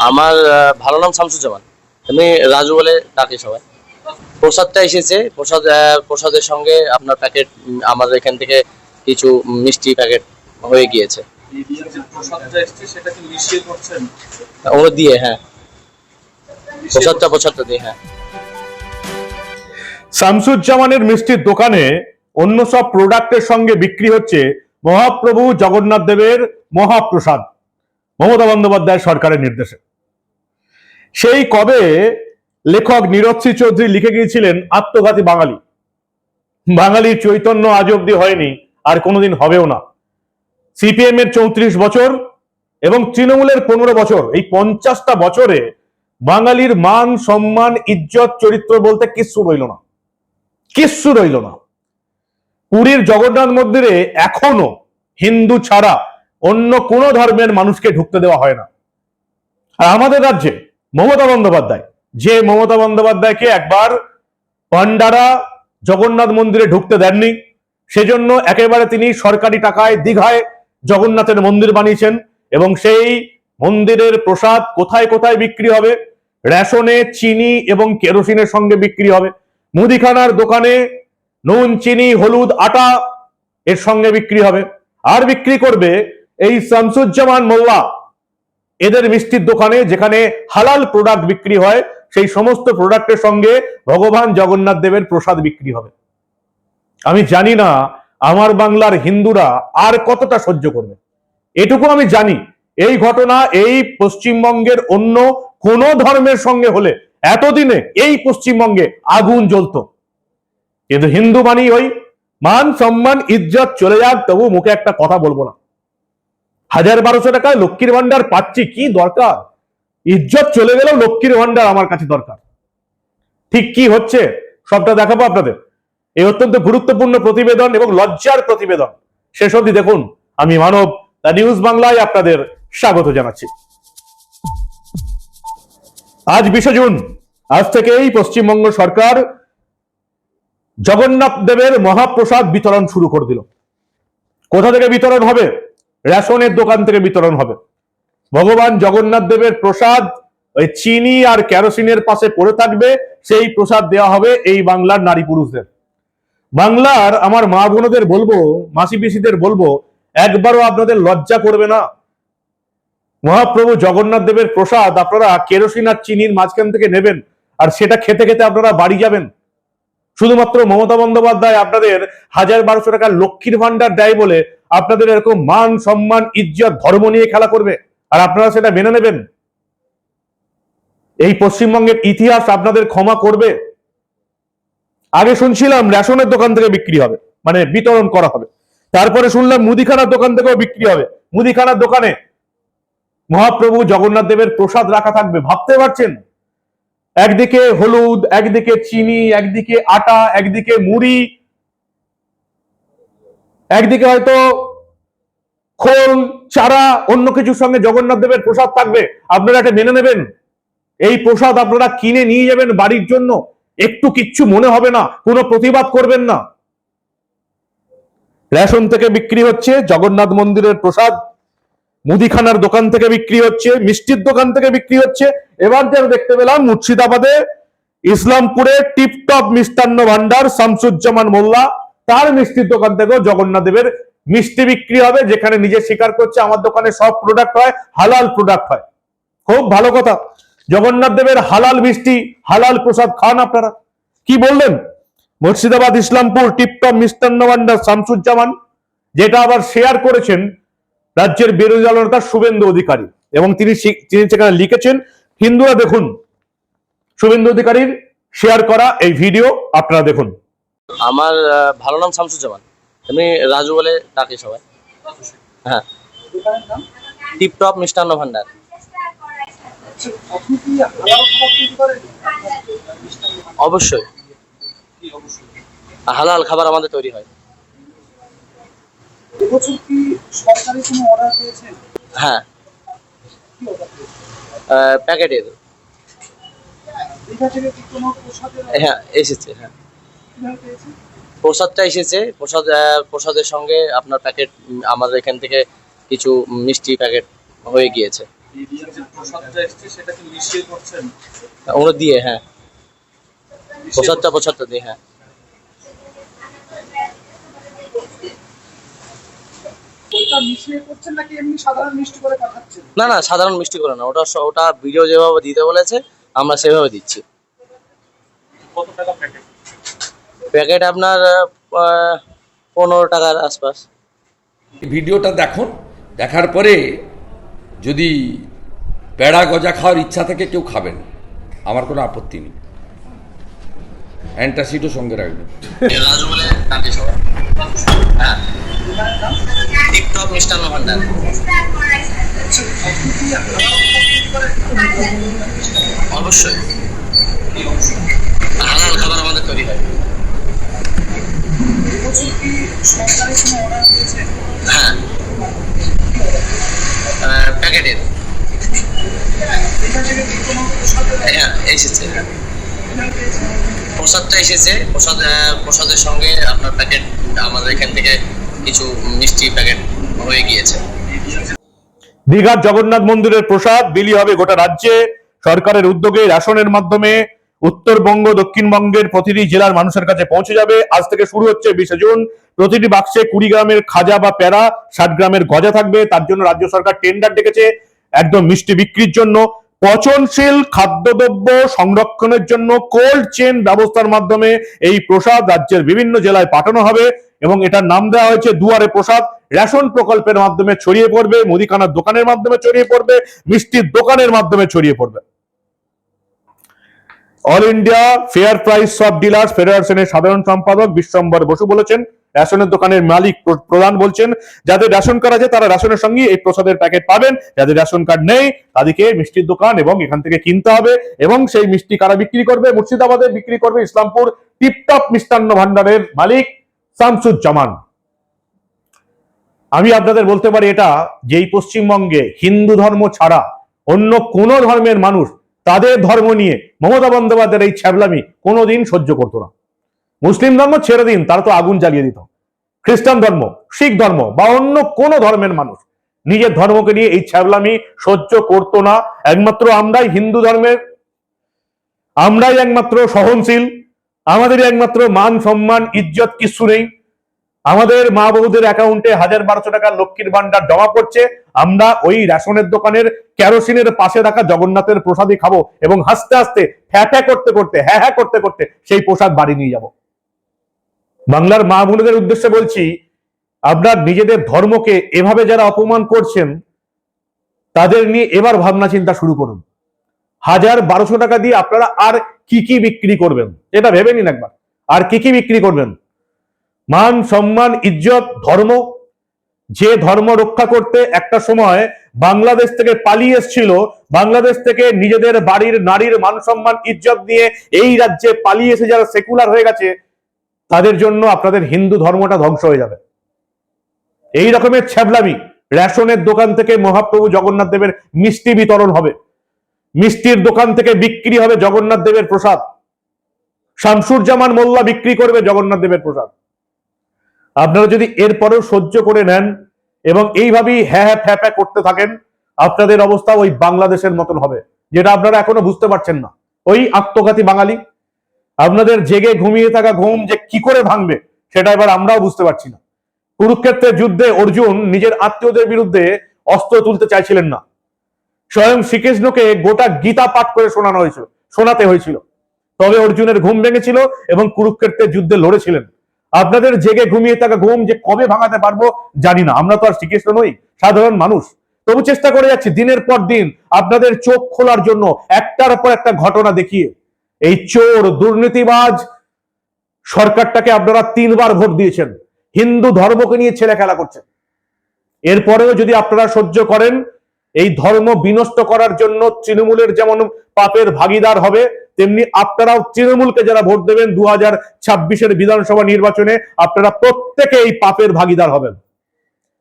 আমার আহ, ভালো নাম শামসুজ্জামান। আমি রাজু বলে ডাকি সবাই। প্রসাদটা এসেছে। প্রসাদ আহ, প্রসাদের সঙ্গে আপনার প্যাকেট আমাদের এখান থেকে কিছু মিষ্টি প্যাকেট হয়ে গিয়েছে। এই যে প্রসাদটা এসছে সেটা কি মিশিয়ে করছেন? ও দিয়ে হ্যাঁ। প্রসাদটা প্রসাদটা দিয়ে হ্যাঁ। শামসুজ্জামানের মিষ্টির দোকানে অন্য সব প্রোডাক্টের সঙ্গে বিক্রি হচ্ছে মহাপ্রভু জগন্নাথ দেবের মহাপ্রসাদ। মমতা বন্দ্যোপাধ্যায় সরকারের নির্দেশে। সেই কবে লেখক নীরজ চৌধুরী লিখে গিয়েছিলেন আত্মঘাতী বাঙালি? বাঙালির চৈতন্য আজ অব্দি হয়নি, আর কোনোদিন হবেও না। সিপিএম এর চৌত্রিশ বছর এবং তৃণমূলের পনেরো বছর, এই পঞ্চাশটা বছরে বাঙালির মান, সম্মান, ইজ্জত, চরিত্র বলতে কিচ্ছু রইল না। কিচ্ছু রইল না। পুরীর জগন্নাথ মন্দিরে এখনও হিন্দু ছাড়া অন্য কোনো ধর্মের মানুষকে ঢুকতে দেওয়া হয় না। আর আমাদের রাজ্যে মমতা বন্দ্যোপাধ্যায়। যে মমতা বন্দ্যোপাধ্যায়কে একবার পান্ডারা জগন্নাথ মন্দিরে ঢুকতে দেননি, সেজন্য একেবারে তিনি সরকারি টাকায় দীঘায় জগন্নাথের মন্দির বানিয়েছেন এবং সেই মন্দিরের প্রসাদ কোথায় কোথায় বিক্রি হবে, রেশনে চিনি এবং কেরোসিনের সঙ্গে বিক্রি হবে, মুদিখানার দোকানে নুন, চিনি, হলুদ, আটা এর সঙ্গে বিক্রি হবে। আর বিক্রি করবে এই শামসুজ্জামান মোল্লা। এদের মিষ্টির দোকানে যেখানে হালাল প্রোডাক্ট বিক্রি হয়, সেই সমস্ত প্রোডাক্টের সঙ্গে ভগবান জগন্নাথ দেবের প্রসাদ বিক্রি হবে। আমি জানি না আমার বাংলার হিন্দুরা আর কতটা সহ্য করবে। এটুকু আমি জানি, এই ঘটনা এই পশ্চিমবঙ্গের অন্য কোন ধর্মের সঙ্গে হলে এতদিনে এই পশ্চিমবঙ্গে আগুন জ্বলতো। কিন্তু হিন্দু মানি ওই মান সম্মান, ইজ্জত চলে যাক, তবু মুখে একটা কথা বলব না। হাজার বারোশো টাকায় লক্ষ্মীর ভান্ডার পাচ্ছি, কি দরকার? ইজ্জত চলে গেলেও লক্ষ্মীর ভান্ডার আমার কাছে দরকার। ঠিক কি হচ্ছে? সবটা দেখাবো আপনাদের। এই অত্যন্ত গুরুত্বপূর্ণ প্রতিবেদন এবং লজ্জার প্রতিবেদন। শেষ অবধি দেখুন, আমি মানব, দ্য নিউজ বাংলায় আপনাদের স্বাগত জানাচ্ছি। আজ বিশে জুন, আজ থেকেই পশ্চিমবঙ্গ সরকার জগন্নাথ দেবের মহাপ্রসাদ বিতরণ শুরু করে দিল। কোথা থেকে বিতরণ হবে? রেশনের দোকান থেকে বিতরণ হবে। ভগবান জগন্নাথ দেবের প্রসাদ ওই চিনি আর কেরোসিনের পাশে পড়ে থাকবে, সেই প্রসাদ দেওয়া হবে এই বাংলার নারী পুরুষদের। বাংলার আমার মা বোনদের বলব, মাসি পিসিদের বলব, একবারও আপনাদের লজ্জা করবে না। মহাপ্রভু জগন্নাথ দেবের প্রসাদ আপনারা কেরোসিন আর চিনির মাঝখান থেকে নেবেন আর সেটা খেতে খেতে আপনারা বাড়ি যাবেন। শুধুমাত্র মমতা বন্দ্যোপাধ্যায় আপনাদের হাজার বারোশো টাকার লক্ষ্মীর ভান্ডার দেয় বলে আপনাদের এরকম মান, সম্মান, ইজ্জত, ধর্ম নিয়ে খেলা করবে। আর আপনারা সেটা মেনে নেবেন। এই পশ্চিমবঙ্গের ইতিহাস আপনাদের ক্ষমা করবে। আগে শুনছিলাম রেশনের দোকান থেকে বিক্রি হবে মানে বিতরণ করা হবে। তারপরে শুনলাম মুদিখানার দোকান থেকেও বিক্রি হবে। মুদিখানার দোকানে মহাপ্রভু জগন্নাথ দেবের প্রসাদ রাখা থাকবে। ভাবতে পারছেন? একদিকে হলুদ, একদিকে চিনি, একদিকে আটা, একদিকে মুড়ি একদিকে হয়তো খোল, চারা, অন্য কিছুর সঙ্গে জগন্নাথ দেবের প্রসাদ থাকবে। আপনারা এটা মেনে নেবেন? এই প্রসাদ আপনারা কিনে নিয়ে যাবেন বাড়ির জন্য। একটু কিচ্ছু মনে হবে না, কোনো প্রতিবাদ করবেন না। রেশন থেকে বিক্রি হচ্ছে জগন্নাথ মন্দিরের প্রসাদ, মুদিখানার দোকান থেকে বিক্রি হচ্ছে, মিষ্টির দোকান থেকে বিক্রি হচ্ছে। এবার যেন দেখতে পেলাম, মুর্শিদাবাদে ইসলামপুরে টিপটপ মিষ্টান্ন ভান্ডার শামসুজ্জামান মোল্লা তার মিষ্টির দোকান থেকেও জগন্নাথ দেবের মিষ্টি বিক্রি হবে, যেখানে নিজে স্বীকার করছে, আমার দোকানে সব প্রোডাক্ট হয়, হালাল প্রোডাক্ট হয়। খুব ভালো কথা। জগন্নাথ দেবের হালাল মিষ্টি, হালাল প্রসাদ খান আপনারা। কি বললেন? মুর্শিদাবাদ, ইসলামপুর, টিপটপ, মিষ্টান্ন ভান্ডার, শামসুজ্জামান, যেটা আবার শেয়ার করেছেন রাজ্যের বিরোধী দলনেতা শুভেন্দু অধিকারী। এবং তিনি তিনি সেখানে লিখেছেন, হিন্দুরা দেখুন, শুভেন্দু অধিকারীর শেয়ার করা এই ভিডিও আপনারা দেখুন। আমার ভালো নাম শামসুজ্জামান। আমি রাজু বলে ডাকি সবাই। হ্যাঁ। টিপটপ মিষ্টান্ন ভান্ডার। অবশ্যই। হালাল খাবার আমাদের তৈরি হয়। হ্যাঁ। প্যাকেটের। হ্যাঁ এসেছে হ্যাঁ। প্রসাদটা এসেছে। প্রসাদ প্রসাদের সঙ্গে আপনার প্যাকেট আমাদের এখান থেকে কিছু মিষ্টি প্যাকেট হয়ে গিয়েছে। এরিয়ার যে প্রসাদটা এসছে সেটা কি মিশিয়ে করছেন? ওগুলো দিয়ে হ্যাঁ। প্রসাদটা প্রসাদটা দিয়ে হ্যাঁ। ওইটা মিশিয়ে করছেন নাকি এমনি সাধারণ মিষ্টি করে পাঠাচ্ছেন? না না সাধারণ মিষ্টি করে না। ওটা স- ওটা ভিডিও যেভাবে দিতে বলেছে আমরা সেভাবে দিচ্ছি। কত টাকা প্যাকেট প্যাকেট আপনার পনেরো টাকার আশপাশ। ভিডিওটা দেখুন দেখার পরে যদি পেড়া গজা খাওয়ার ইচ্ছা থেকে কেউ খাবেন আমার কোনো আপত্তি নেই। অ্যান্টাসিডও সঙ্গে রাখবেন। হ্যাঁ অবশ্যই। হালাল খাবার আমাদের তৈরি হয়। হ্যাঁ। আহ, প্যাকেটের। হ্যাঁ এসেছে। হ্যাঁ প্রসাদটা এসেছে। প্রসাদ আহ, প্রসাদের সঙ্গে আপনার প্যাকেট আমাদের এখান থেকে কিছু মিষ্টি প্যাকেট হয়ে গিয়েছে। দীঘার জগন্নাথ মন্দিরের প্রসাদ বিলি হবে গোটা রাজ্যে। সরকারের উদ্যোগে রেশনের মাধ্যমে উত্তরবঙ্গ, দক্ষিণবঙ্গের প্রতিটি জেলার মানুষের কাছে পৌঁছে যাবে। আজ থেকে শুরু হচ্ছে বিশে জুন। প্রতিটি বাক্সে কুড়ি গ্রামের খাজা বা প্যারা ষাট গ্রামের গজা থাকবে। তার জন্য রাজ্য সরকার টেন্ডার ডেকেছে একদম মিষ্টি বিক্রির জন্য। পচনশীল খাদ্যদ্রব্য সংরক্ষণের জন্য কোল্ড চেন ব্যবস্থার মাধ্যমে এই প্রসাদ রাজ্যের বিভিন্ন জেলায় পাঠানো হবে এবং এটার নাম দেওয়া হয়েছে দুয়ারে প্রসাদ। রেশন প্রকল্পের মাধ্যমে ছড়িয়ে পড়বে, মুদিখানার দোকানের মাধ্যমে ছড়িয়ে পড়বে, মিষ্টির দোকানের মাধ্যমে ছড়িয়ে পড়বে। All India fair price shop dealers ফেডারেশনের সাধারণ সম্পাদক বিশ্বম্বর বসু বলেছেন, রেশনের দোকানের মালিক প্র- প্রধান বলছেন, যাদের রেশন কার্ড আছে তারা রেশনের সঙ্গে এই প্রসাদের প্যাকেট পাবেন, যাদের রেশন কার্ড নেই তাদেরকে মিষ্টির দোকান এবং এখান থেকে কিনতে হবে এবং সেই মিষ্টি কারা বিক্রি করবে? মুর্শিদাবাদে বিক্রি করবে ইসলামপুর টিপটপ মিষ্টান্ন ভান্ডারের মালিক শামসুজ্জামান। আমি আপনাদের বলতে পারি এটা, যেই পশ্চিমবঙ্গে হিন্দু ধর্ম ছাড়া অন্য কোন ধর্মের মানুষ তাদের ধর্ম নিয়ে মমতা বন্দ্যোপাধ্যায়ের এই ছ্যাবলামি কোনোদিন সহ্য করতো না। মুসলিম ধর্ম ছেড়ে দিন, তারা তো আগুন জ্বালিয়ে দিত। খ্রিস্টান ধর্ম, শিখ ধর্ম বা অন্য কোন ধর্মের মানুষ নিজের ধর্মকে নিয়ে এই ছ্যাবলামি সহ্য করতো না। একমাত্র আমরাই হিন্দু ধর্মের, আমরাই একমাত্র সহনশীল আমাদের একমাত্র মান সম্মান, ইজ্জত কিছু নেই। আমাদের মা বহুদের অ্যাকাউন্টে হাজার বারোশো টাকা লক্ষ্মীর ভান্ডার জমা পড়ছে। আমরা ওই রেশনের দোকানের কেরোসিনের পাশে রাখা জগন্নাথের প্রসাদই খাব এবং হাসতে হাসতে হ্যাঁ হ্যাঁ করতে করতে হ্যাঁ হ্যাঁ করতে করতে সেই প্রসাদ বাড়ি নিয়ে যাব। বাংলার মা বোনদের উদ্দেশ্যে বলছি আপনার নিজেদের ধর্মকে এভাবে যারা অপমান করছেন, তাদের নিয়ে এবার ভাবনা চিন্তা শুরু করুন। হাজার বারোশো টাকা দিয়ে আপনারা আর কি কি বিক্রি করবেন? এটা ভেবে নিন একবার। আর কি কি বিক্রি করবেন? মান, সম্মান, ইজ্জত, ধর্ম যে ধর্ম রক্ষা করতে একটা সময় বাংলাদেশ থেকে পালিয়ে এসেছিল, বাংলাদেশ থেকে নিজেদের বাড়ির নারীর মান সম্মান, ইজ্জত নিয়ে এই রাজ্যে পালিয়ে এসে যারা সেকুলার হয়ে গেছে, তাদের জন্য আপনাদের হিন্দু ধর্মটা ধ্বংস হয়ে যাবে। এই রকমের ছ্যাবলামি, রেশনের দোকান থেকে মহাপ্রভু জগন্নাথ দেবের মিষ্টি বিতরণ হবে। মিষ্টির দোকান থেকে বিক্রি হবে জগন্নাথ দেবের প্রসাদ। শামসুরজামান মোল্লা বিক্রি করবে জগন্নাথ দেবের প্রসাদ। আপনারা যদি এরপরেও সহ্য করে নেন এবং এইভাবেই হ্যাঁ হ্যাঁ ফ্যাঁ ফ্যাঁ করতে থাকেন, আপনাদের অবস্থা ওই বাংলাদেশের মতন হবে, যেটা আপনারা এখনও বুঝতে পারছেন না। ওই আত্মঘাতী বাঙালি, আপনাদের জেগে ঘুমিয়ে থাকা ঘুম যে কি করে ভাঙবে, সেটা এবার আমরাও বুঝতে পারছি না। কুরুক্ষেত্রের যুদ্ধে অর্জুন নিজের আত্মীয়দের বিরুদ্ধে অস্ত্র তুলতে চাইছিলেন না। স্বয়ং শ্রীকৃষ্ণকে গোটা গীতা পাঠ করে শোনানো হয়েছিল, শোনাতে হয়েছিল। তবে অর্জুনের ঘুম ভেঙেছিল এবং কুরুক্ষেত্রের যুদ্ধে লড়েছিলেন। আপনাদের জেগে ঘুমিয়ে থাকা ঘুম যে কবে ভাঙাতে পারব জানি না। আমরা তো আর শ্রীকৃষ্ণ নই, সাধারণ মানুষ। তবু চেষ্টা করে যাচ্ছি দিনের পর দিন আপনাদের চোখ খোলার জন্য একটার পর একটা ঘটনা দেখিয়ে। এই চোর দুর্নীতিবাজ সরকারটাকে আপনারা তিনবার ভোট দিয়েছেন। হিন্দু ধর্মকে নিয়ে ছেলে খেলা করছেন। এরপরেও যদি আপনারা সহ্য করেন এই ধর্ম বিনষ্ট করার জন্য তৃণমূলের যেমন পাপের ভাগিদার হবে, তেমনি আপনারাও তৃণমূলকে যারা ভোট দেবেন দু হাজার ছাব্বিশের বিধানসভা নির্বাচনে আপনারা প্রত্যেকে এই পাপের ভাগিদার হবেন।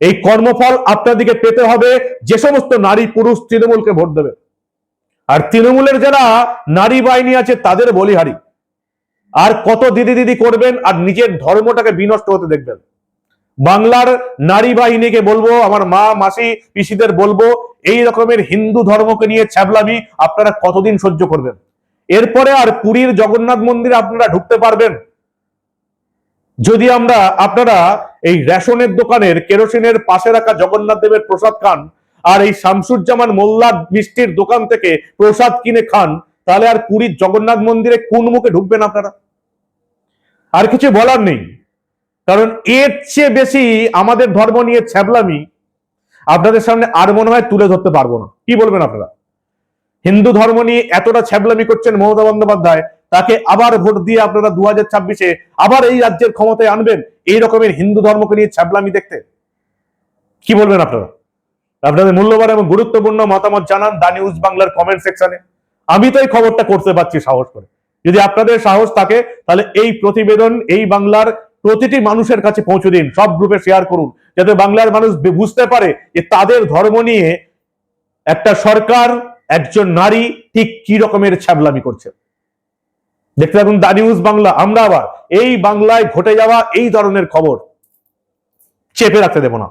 এই কর্মফল আপনাদেরকে পেতে হবে, যে সমস্ত নারী পুরুষ তৃণমূলকে ভোট দেবে। আর তৃণমূলের যারা নারী বাহিনী আছে, তাদের বলিহারি। আর কত দিদি দিদি করবেন আর নিজের ধর্মটাকে বিনষ্ট হতে দেখবেন। বাংলার নারী বাহিনীকে বলব, আমার মা, মাসি, পিসিদের বলব এই রকমের হিন্দু ধর্মকে নিয়ে ছ্যাবলামি আপনারা কতদিন সহ্য করবেন? এরপরে আর পুরীর জগন্নাথ মন্দিরে আপনারা ঢুকতে পারবেন। যদি আমরা, আপনারা এই রেশনের দোকানের কেরোসিনের পাশে রাখা জগন্নাথ দেবের প্রসাদ খান, আর এই শামসুজ্জামান মোল্লার মিষ্টির দোকান থেকে প্রসাদ কিনে খান, তাহলে আর পুরীর জগন্নাথ মন্দিরে কোন মুখে ঢুকবেন আপনারা? আর কিছু বলার নেই। কারণ এর চেয়ে বেশি আমাদের ধর্ম নিয়ে ছ্যাবলামি আপনাদের সামনে আর মনে হয় তুলে ধরতে পারব না। কি বলবেন আপনারা? হিন্দু ধর্ম নিয়ে এতটা ছ্যাবলামি করছেন মমতা বন্দ্যোপাধ্যায়, তাকে আবার ভোট দিয়ে আপনারা দু হাজার ছাব্বিশে আবার এই রাজ্যের ক্ষমতায় আনবেন? এই রকমের হিন্দু ধর্মকে নিয়ে ছ্যাবলামি দেখতে? কি বলবেন আপনারা? আপনাদের মূল্যবান এবং গুরুত্বপূর্ণ মতামত জানান দা নিউজ বাংলার কমেন্ট সেকশনে আমি তো এই খবরটা করতে পারছি সাহস করে। যদি আপনাদের সাহস থাকে, তাহলে এই প্রতিবেদন, এই বাংলার প্রতিটি মানুষের কাছে পৌঁছে দিন, সব গ্রুপে শেয়ার করুন, যাতে বাংলার মানুষ বুঝতে পারে যে তাদের ধর্ম নিয়ে একটা সরকার, একজন নারী ঠিক কি রকমের ছ্যাবলামি করছে। দেখতে থাকুন দা নিউজ বাংলা, আমরা আবার এই বাংলায় ঘটে যাওয়া এই ধরনের খবর চেপে রাখতে দেব না।